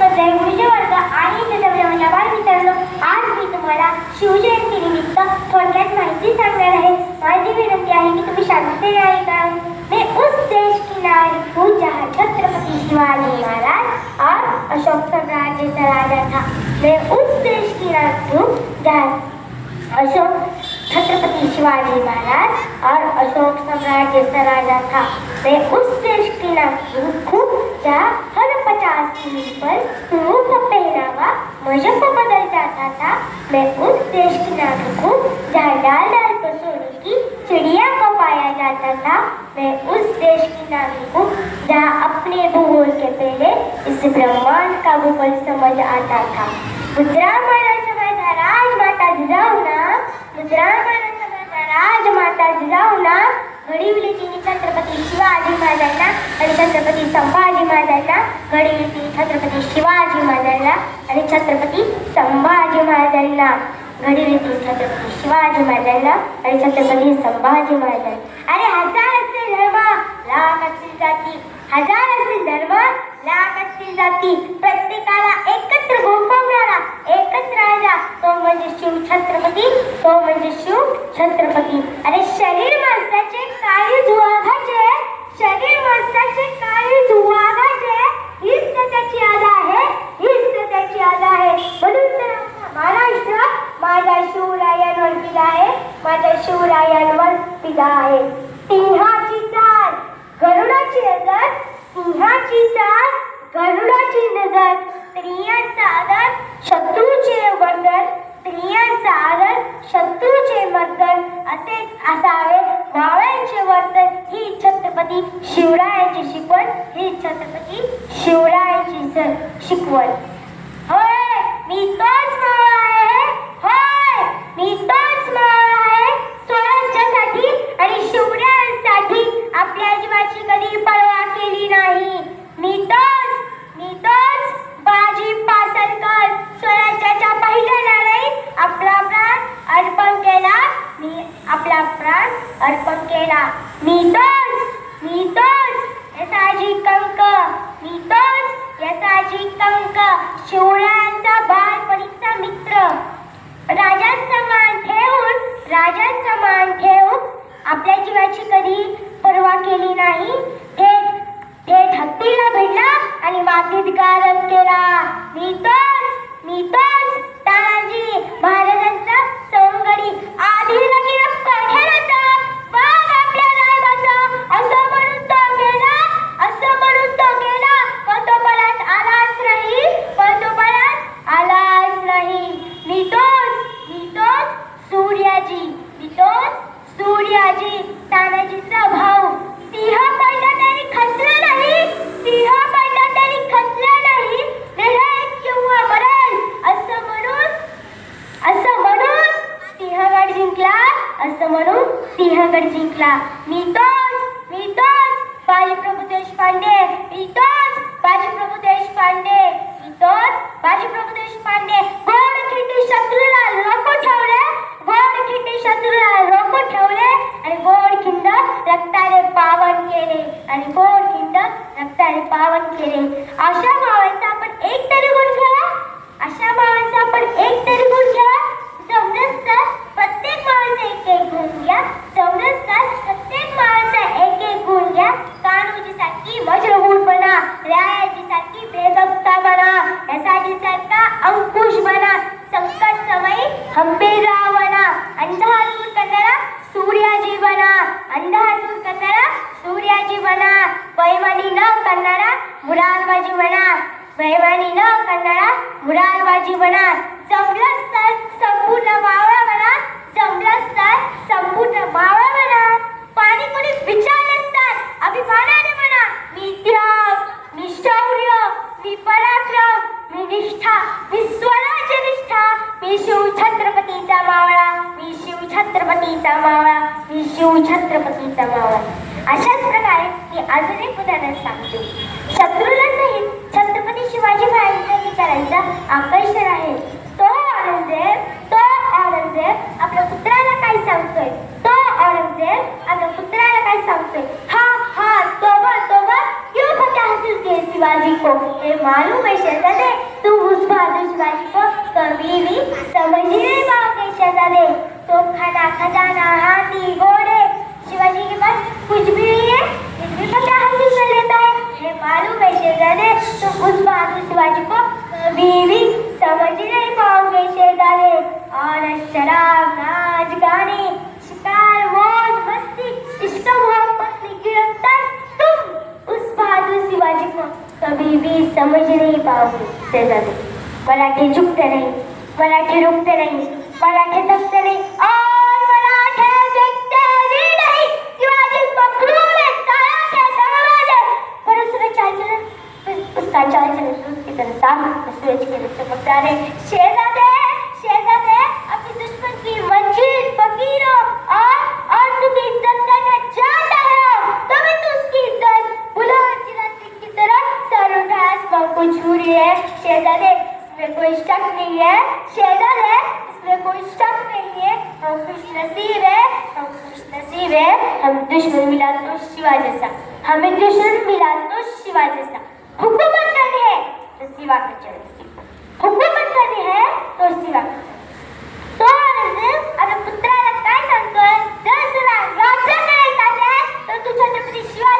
मध्ये गुरुजी वर्ग आणि बाल मित्रांनो आज मी तुम्हाला शिवजयंती निमित्त थोडक्यात माहिती सांगणार आहे माझी विनंती आहे की तुम्ही शांततेने ऐका मी उस देश की नारी हूँ जहाँ छत्रपति शिवाजी महाराज और अशोक सम्राट जैसा राजा था मैं उस देश की नारी हूँ जहाँ अशोक छत्रपति शिवाजी महाराज और अशोक सम्राट जैसा राजा था मैं उस देश की नागरिक हूँ जहाँ पचास मील पर गुरु का पहनावा मज़हब बदल जाता था। मैं उस देश की नागरिक हूँ, जहाँ डाल डाल पर की चिड़िया को पाया जाता था। मैं उस देश की नागरिक हूँ, जहाँ अपने भूगोल के पहले इस ब्रह्मांड का भूगोल समझ आता था। मुद्रामाना समाजा राजमाता जिजाऊ ना। मुद्रामाना समाजा राजमाता जिजाऊ ना। घडीवली तिने छत्रपती शिवाजी महाराजांना आणि छत्रपती संभाजी महाराजांना. घडीवली तिने छत्रपती शिवाजी महाराजांना आणि छत्रपती संभाजी महाराजांना. घडीवली तिने छत्रपती शिवाजी महाराजांना आणि छत्रपती संभाजी महाराजांना. अरे हजार असतील धर्म लाख असतील जाती. हजार असतील धर्म लाख असतील जाती. प्रत्येकाला एकत्र गोठवणारा एकच राजा. तो म्हणजे शिव छत्रपती तो म्हणजे शिव छत्रपती. अरे शरीर शिवरायांवर आहे. सिंहाची चाल गरुडाची नजर सिंहाची चाल गरुडाची नजर. स्त्रियांचा आदर शत्रूचे वर्धन स्त्रियांचा आदर शत्रूचे मर्दन असेच असावे. मावळ्यांचे वर्तन ही छत्रपती शिवरायांची शिकवण ही छत्रपती शिवरायांची शिकवण. होय मी तोच मावळा आहे. होय मी तोच मावळा आहे. स्वराज्यासाठी आणि शिवरायांसाठी आपल्या जीवाची कधी पर्वा केली नाही मी तोच मी तोच बाजी पासलकर स्वराज्याच्या पहिल्या लढाईत आपला प्राण अर्पण केला मी आपला प्राण अर्पण केला. मी तोच मी तोच यसाजी कंक मी तोच यसाजी कंक शिवरायांचा बालपणीचा मित्र. राजांचा मान ठेवून राजांचा मान ठेवून आपल्या जीवाची कधी पर्वा केली नाही. थेट थेट हत्तीला भिडला आणि मातीत गारद केला. मी तोच आणि गोड खिंड रक्ताने पावन केले. अशा मावांचा आपण एक तरी गुण घ्यावा. अशा मावांचा आपण एक तरी गुण घ्यावा. जमलंच तर प्रत्येक मावाचा एक एक गुण घ्या. जमलंच तर प्रत्येक भावांचा एक एक गुण घ्या. कान्होजी सारखी मजबूत बना. रायाजी सारखी बेगमता बना. यासाठी सारखा अंकुश बना. संकट समयी खंबीर रावणा अंधार दूर करणारा सूर्याजी बना अंधार दूर करणारा सूर्याजी बना बैमानी न करणारा मुरारबाजी बना बैमानी न करणारा मुरारबाजी बना जमलंच तर संपूर्ण मावळा म्हणा जमलंच तर संपूर्ण मावळा म्हणा पाणी कोणी विचारलंच तर अभिमानाने म्हणा मी त्याग मी शौर्य मी पराक्रम मी निष्ठा मी स्वराज्य निष्ठा मी शिव छत्रपतीचा मावळा मी शिव छत्रपतीचा मावळा मी शिव छत्रपतीचा मावळा. अशाच प्रकारे मी अजून एक उदाहरण सांगतो शत्रूला सहित छत्रपती शिवाजी महाराजांच्या विचारांचा आकर्षण आहे तो औरंगजेब तो औरंगजेब आपल्या पुत्राला काय सांगतोय तो औरंगजेब आपल्या पुत्राला काय सांगतोय हा हा तोबा तोबा क्यों फटा हसूस के शिवाजी को मालूम है शहजादे तुम उस बहादुर को कभी भी समझ नहीं पाओगे शहजादे तो खाना खजाना हाथी गोल भी समझ नहीं पाओगे शहजादे मराठी झुकते नहीं मराठी रुकते नहीं मराठी थकते नहीं. और मराठे देखते भी नहीं. शिवाजी पकड़ू में काया के दरवाजे पर उसने चाल उसका चाल चलन दूध की तरह साफ सूरज की तरह चमकता रहे शहजादे शहजादे अपनी दुश्मन की मस्जिद फकीरों और और तुम्हें इज्जत करना चाहता है तो भी तो उसकी इज्जत बुलंद जिलाती की तरह सर उठा आसमान को है शहजादे इसमें कोई शक नहीं है। शहजादे इसमें कोई शक नहीं है। हम खुश नसीब है हम खुश नसीब है। हम दुश्मन मिला तो शिवा जैसा। हमें दुश्मन मिला तो शिवा जैसा। हुकूमत करनी है तो शिवा का हुकूमत करनी है तो शिवा का तो आता पुत्राला काय सांगतोय जर तुला राज्य करायचं असेल तर तू शिवाजी